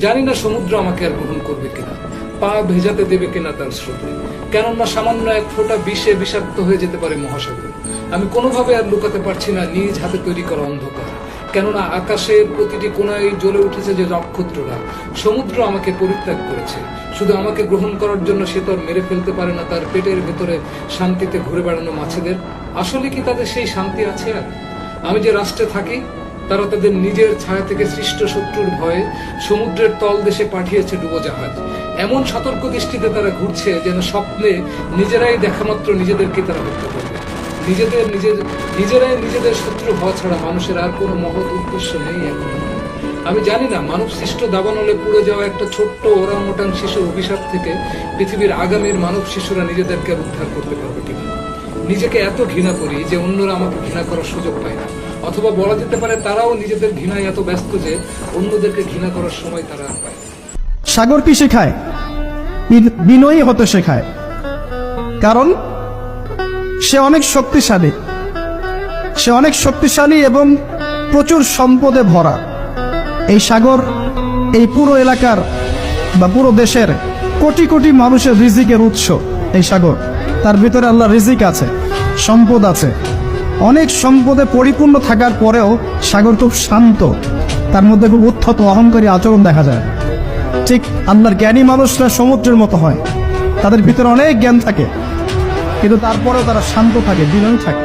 জানি না সমুদ্র আমাকে আর গ্রহণ করবে কিনা, পা ভেজাতে দেবে কিনা তার স্রোতে। কেননা সামান্য এক ফোঁটা বিষে বিষাক্ত হয়ে যেতে পারে মহাসাগর। আমি কোনোভাবে আর লুকাতে পারছি না, নিজ হাতে তৈরি করা অন্ধকার। কেননা আকাশের প্রতিটি কোনায় জ্বলে উঠেছে যে নক্ষত্ররা সমুদ্র আমাকে পরিত্যাগ করেছে। শুধু আমাকে গ্রহণ করার জন্য সে তো মেরে ফেলতে পারে না, তার পেটের ভেতরে শান্তিতে ঘুরে বেড়ানো মাছেদের। আসলে কি তাদের সেই শান্তি আছে আর? আমি যে রাষ্ট্রে থাকি তারা তাদের নিজের ছায়া থেকে সৃষ্ট শত্রুর ভয়ে সমুদ্রের তল দেশে পাঠিয়েছে ডুবোজাহাজ। এমন সতর্ক দৃষ্টিতে তারা ঘুরছে যেন স্বপ্নে নিজেরাই দেখামাত্র নিজেদেরকে তারা হত্যা করবে নিজেদের নিজের, নিজেরাই নিজেদের শত্রু হওয়া ছাড়া মানুষের আর কোনো মহৎ উদ্দেশ্য নেই এখন। আমি জানি না, মানব সৃষ্ট দাবানলে পুড়ে যাওয়া একটা ছোট্ট ওরাং ওটাং শিশুর অভিশাপ থেকে পৃথিবীর আগামীর মানব শিশুরা নিজেদেরকে উদ্ধার করতে পারবে কিনা। নিজেকে এত ঘৃণা করি যে অন্যরা আমাকে ঘৃণা করার সুযোগ পায় না। অথবা বলা যেতে পারে তারাও নিজেদের ঘৃণায় এত ব্যস্ত যে অন্যদেরকে ঘৃণা করার সময় তারা আর পায় সাগর কি শেখায়? বিনয়ী হতে শেখায়। কারণ সে অনেক শক্তিশালী। সে অনেক শক্তিশালী এবং প্রচুর সম্পদে ভরা। এই সাগর, এই পুরো এলাকার বা পুরো দেশের কোটি কোটি মানুষের রিজিকের উৎস এই সাগর। তার ভিতরে আল্লাহ রিজিক আছে, সম্পদ আছে। অনেক সম্পদে পরিপূর্ণ থাকার পরেও সাগর খুব শান্ত, তার মধ্যে খুব উত্থত অহংকারী আচরণ দেখা যায়। ঠিক আল্লাহর জ্ঞানী মানুষরা সমুদ্রের মতো হয়, তাদের ভিতরে অনেক জ্ঞান থাকে, কিন্তু তারপরেও তারা শান্ত থাকে, বিনয়ী থাকে।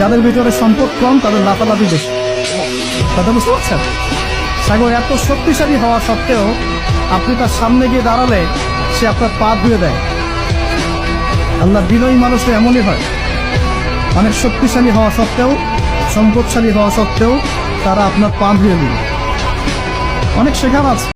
যাদের ভিতরে সম্পদ কম, তাদের লাফালাফি বেশি। কথা বুঝতে পারছেন? সাগর এত শক্তিশালী হওয়া সত্ত্বেও আপনি তার সামনে গিয়ে দাঁড়ালে সে আপনার পা ধুয়ে দেয়। আল্লাহ বিনয়ী মানুষটা এমনই হয়। অনেক শক্তিশালী হওয়া সত্ত্বেও, সম্পদশালী হওয়া সত্ত্বেও তারা আপনার পা ধুয়ে দিবে অনেক শেখার আছে।